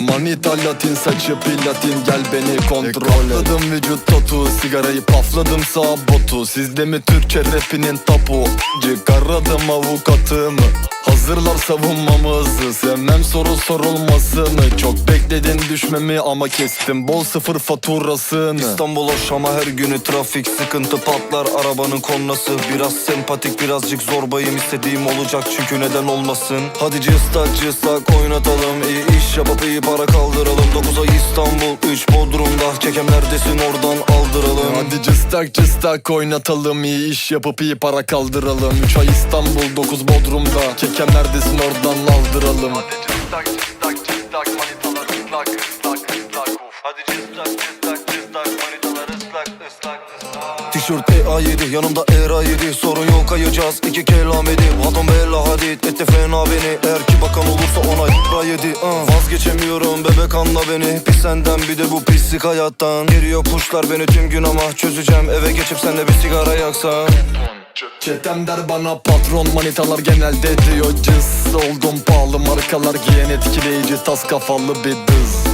Manita latin saçı platin gel beni kontrol et. Katladım vücut tatu sigarayı pafladım sağ botu. Sizde mi Türkçe rapinin tapu? Çıkaradım avukatımı Hazırlar savunmamızı. Sevmem soru sorulmasını. Çok bekledin düşmemi ama kestim. Bol sıfır faturasını. İstanbul hoş ama her günü trafik sıkıntı patlar. Arabanın konnası Biraz sempatik birazcık zorbayım. İstediğim olacak çünkü neden olmasın? Hadi cıstak cıstak oynatalım. İyi iş yapıp iyi para kaldıralım. 9 ay İstanbul 3 Bodrum'da. Çekem neredesin oradan aldıralım Hadi cıstak cıstak oynatalım iyi iş yapıp iyi para kaldıralım. 3 ay İstanbul 9 Bodrum'da. Keken neredesin oradan aldıralım. Hadi cıstak cıstak cıstak manitalar ıslak ıslak ıslak Hadi cıstak cıstak Tişört EA7 yanımda ERA7 Sorun yok kayacağız iki kelam edip Adam bella hadid etti fena beni. Eğer ki bakan olursa ona ra yedi uh. Vazgeçemiyorum bebek anla beni. Pis senden bir de bu pislik hayattan. Geliyor puşlar beni tüm gün ama Çözeceğim. Eve geçip senle bir sigara yaksan. Çetem der bana patron manitalar genelde diyor. Cız Oldum pahalı markalar giyen etkileyici. Tas kafalı bir dız